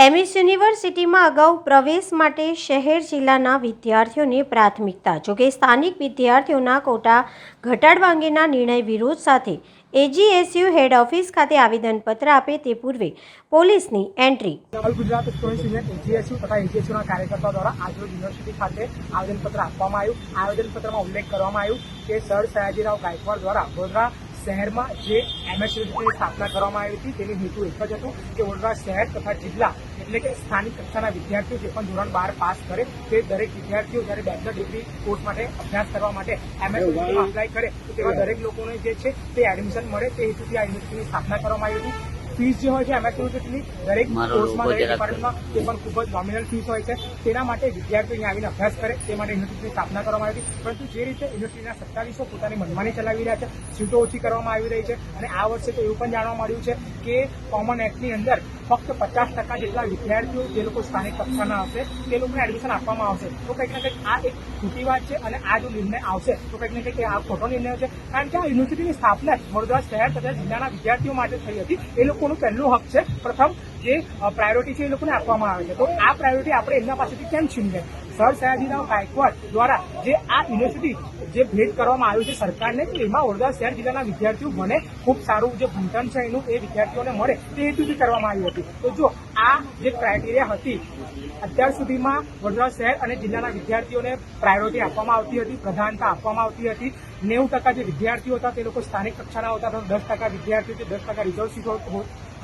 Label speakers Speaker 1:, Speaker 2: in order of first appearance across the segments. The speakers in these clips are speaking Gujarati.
Speaker 1: એમએસ યુનિવર્સિટીમાં અગાઉ પ્રવેશ માટે શહેર જિલ્લાના વિદ્યાર્થીઓને પ્રાથમિકતા જોકે સ્થાનિક વિદ્યાર્થીઓના કોટા ઘટાડવા અંગેના નિર્ણય વિરોધ સાથે એજીએસયુ હેડ ઓફિસ ખાતે આવેદનપત્ર આપે તે પૂર્વે પોલીસની entry.
Speaker 2: All Gujarat student union AGSU તથા એજીએસયુના કાર્યકર્તાઓ દ્વારા આજરોજ યુનિવર્સિટી ખાતે આવેદનપત્ર આપવામાં આવ્યું. આવેદનપત્રમાં ઉલ્લેખ કરવામાં આવ્યું કે સર સયાજીરાવ ગાયકવાડ દ્વારા વડોદરા શહેરમાં જે એમએસ સ્થાપના કરવામાં આવી હતી તેની હેતુ એક જ હતું કે વડોદરા શહેર તથા જિલ્લા એટલે કે સ્થાનિક કક્ષાના વિદ્યાર્થીઓ જે પણ ધોરણ બાર પાસ કરે તે દરેક વિદ્યાર્થીઓ જ્યારે બેચલર ડિગ્રી કોર્સ માટે અભ્યાસ કરવા માટે એમએસ યુનિવર્સિટીમાં અપ્લાય કરે તો તેવા દરેક લોકોને જે છે તે એડમિશન મળે. તે હેતુથી આ યુનિવર્સિટીની સ્થાપના કરવામાં આવી હતી. ફીસ જે હોય છે એમએસ યુનિવર્સિટીની દરેક કોર્સમાં દરેક ડિપાર્ટમેન્ટમાં તે પણ ખૂબ જ નોમિનલ ફીસ હોય છે. તેના માટે વિદ્યાર્થીઓ અહીંયા આવીને અભ્યાસ કરે તે માટે યુનિવર્સિટીની સ્થાપના કરવામાં આવી હતી. પરંતુ જે રીતે યુનિવર્સિટીના સત્તાવીસો પોતાની મનમાની ચલાવી રહ્યા છે સીટો ઓછી કરવામાં આવી રહી છે અને આ વર્ષે તો એવું પણ જાણવા મળ્યું છે કે કોમન એક્ટની અંદર ફક્ત પચાસ ટકા જેટલા વિદ્યાર્થીઓ જે લોકો સ્થાનિક કક્ષાના આવશે તે લોકોને એડમિશન આપવામાં આવશે. તો કંઈક ને કંઈક આ એક ખોટી વાત છે અને આ જો નિર્ણય આવશે, તો કંઈક ને કંઈક આ ખોટો નિર્ણય છે. કારણ કે આ યુનિવર્સિટીની સ્થાપના વડોદરા શહેર તથા જિલ્લાના વિદ્યાર્થીઓ માટે થઈ હતી. એ લોકોનું પહેલું હક છે પ્રથમ જે પ્રાયોરિટી છે એ લોકોને આપવામાં આવે છે. તો આ પ્રાયોરિટી આપણે એમના પાસેથી કેમ છીનવે સર સયાજીરાવ ગાયકવાડ દ્વારા જે આ યુનિવર્સિટી જે ભેટ કરવામાં આવ્યું છે સરકારને એમાં વડોદરા શહેર જિલ્લાના વિદ્યાર્થીઓ ભણે ખૂબ સારું જે ભણતર છે એનું એ વિદ્યાર્થીઓને મળે તે હેતુથી કરવામાં આવ્યું હતું. તો જો આ જે ક્રાઇટેરિયા હતી, અત્યાર સુધીમાં વડોદરા શહેર અને જિલ્લાના વિદ્યાર્થીઓને પ્રાયોરિટી આપવામાં આવતી હતી, પ્રધાનતા આપવામાં આવતી હતી. નેવું ટકા જે વિદ્યાર્થીઓ હતા, તે લોકો સ્થાનિક કક્ષાના હતા દસ ટકા વિદ્યાર્થીઓ જે દસ ટકા રિઝર્વ સીટો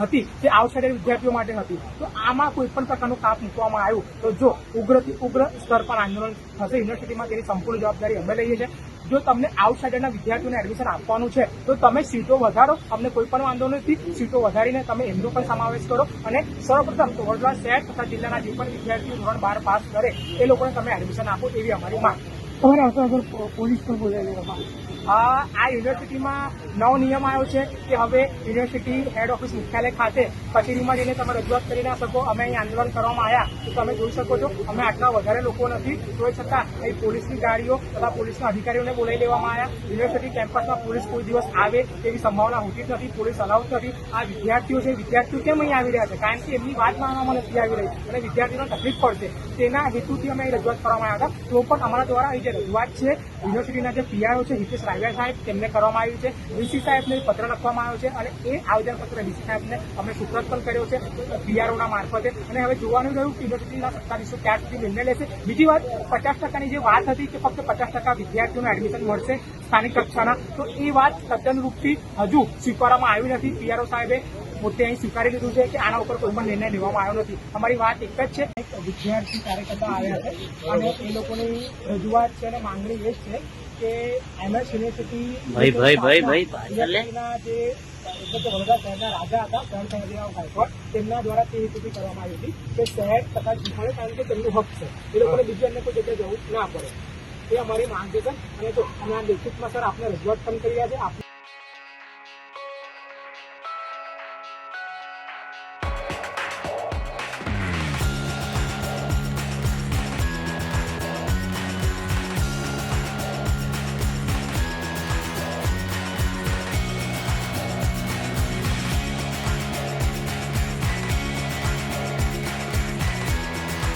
Speaker 2: હતી તે આઉટસાઇડર વિદ્યાર્થીઓ માટે હતી. તો આમાં કોઈ પણ પ્રકારનું કાપ મૂકવામાં આવ્યું, તો જો ઉગ્રથી ઉગ્ર સ્તર પર આંદોલન થશે યુનિવર્સિટીમાં તેની સંપૂર્ણ જવાબદારી અમે લઈએ છીએ. જો તમને આઉટસાઇડરના વિદ્યાર્થીઓને એડમિશન આપવાનું છે, તો તમે સીટો વધારો, અમને કોઈ પણ વાંધો નથી. સીટો વધારીને તમે એમનો પણ સમાવેશ કરો અને સર્વપ્રથમ તો વડોદરા શહેર તથા જિલ્લાના જે પણ વિદ્યાર્થીઓ ધોરણ બાર પાસ કરે, એ લોકોને તમે એડમિશન આપો એવી અમારી માંગ. તમારે પોલીસ પર બોલાવી આ યુનિવર્સિટીમાં નવો નિયમ આવ્યો છે કે હવે યુનિવર્સિટી હેડ ઓફિસ મુખ્યાલય ખાતે કચેરીમાં જઈને તમે રજૂઆત કરી ના શકો. અમે અહીં આંદોલન કરવામાં આવ્યા. તો તમે જોઈ શકો છો, અમે આટલા વધારે લોકો નથી. તો છતાં અહીં પોલીસની ગાડીઓ તથા પોલીસના અધિકારીઓને બોલાવી લેવામાં આવ્યા. યુનિવર્સિટી કેમ્પસમાં પોલીસ કોઈ દિવસ આવે તેવી સંભાવના હોતી જ નથી. પોલીસ અલાઉડ નથી. આ વિદ્યાર્થીઓ છે, વિદ્યાર્થીઓ કેમ અહીં આવી રહ્યા છે? કારણ કે એમની વાત માનવામાં નથી આવી રહી. અને વિદ્યાર્થીઓને તકલીફ પડશે. તેના હેતુથી અમે અહીં રજૂઆત કરવામાં આવ્યા હતા. તો પણ અમારા દ્વારા અહીં જે રજૂઆત છે, યુનિવર્સિટીના જે પીઆરઓ છે, હિતેશ રાયગર સાહેબ તેમને કરવામાં આવ્યું છે. વીસી સાહેબને પત્ર લખવામાં આવ્યો છે અને એ આવેદનપત્ર વીસી સાહેબને અમે સુપ્રત પણ કર્યો છે પીઆરઓના મારફતે. અને હવે જોવાનું રહ્યું કે યુનિવર્સિટીના સત્તાવીસો ક્યાં સુધી નિર્ણય લેશે. બીજી વાત, પચાસ ટકાની જે વાત હતી કે ફક્ત પચાસ ટકા વિદ્યાર્થીઓને એડમિશન મળશે સ્થાનિક કક્ષાના. તો એ વાત તદ્દન રૂપથી હજુ સ્વીકારવામાં આવી નથી. પીઆરઓ સાહેબે પોતે અહીં સ્વીકારી લીધું છે કે આના ઉપર કોઈ પણ નિર્ણય લેવામાં આવ્યો નથી. અમારી વાત એક જ છે. એક વિદ્યાર્થી કાર્યકર્તા આવ્યા છે અને એ લોકોની રજૂઆત છે અને માંગણી એ જ છે કે એમએસ યુનિવર્સિટી
Speaker 3: ભાઈ, ભાઈ,
Speaker 2: જે એટલે કે વડોદરા શહેરના રાજા હતા ત્રણ સંગીરાવ ગાયકવાડ તેમના દ્વારા તે હેતુથી કરવામાં આવી હતી કે શહેર તથા જિલ્લાને કારણ કે તેમનું હક છે. એ લોકોને બીજી અન્ય કોઈ જગ્યાએ જવું ના પડે. એ અમારી માંગ છે, સર. અને જો અમે આ લેખિતમાં સર, આપને રજૂઆત પણ કરી રહ્યા છે.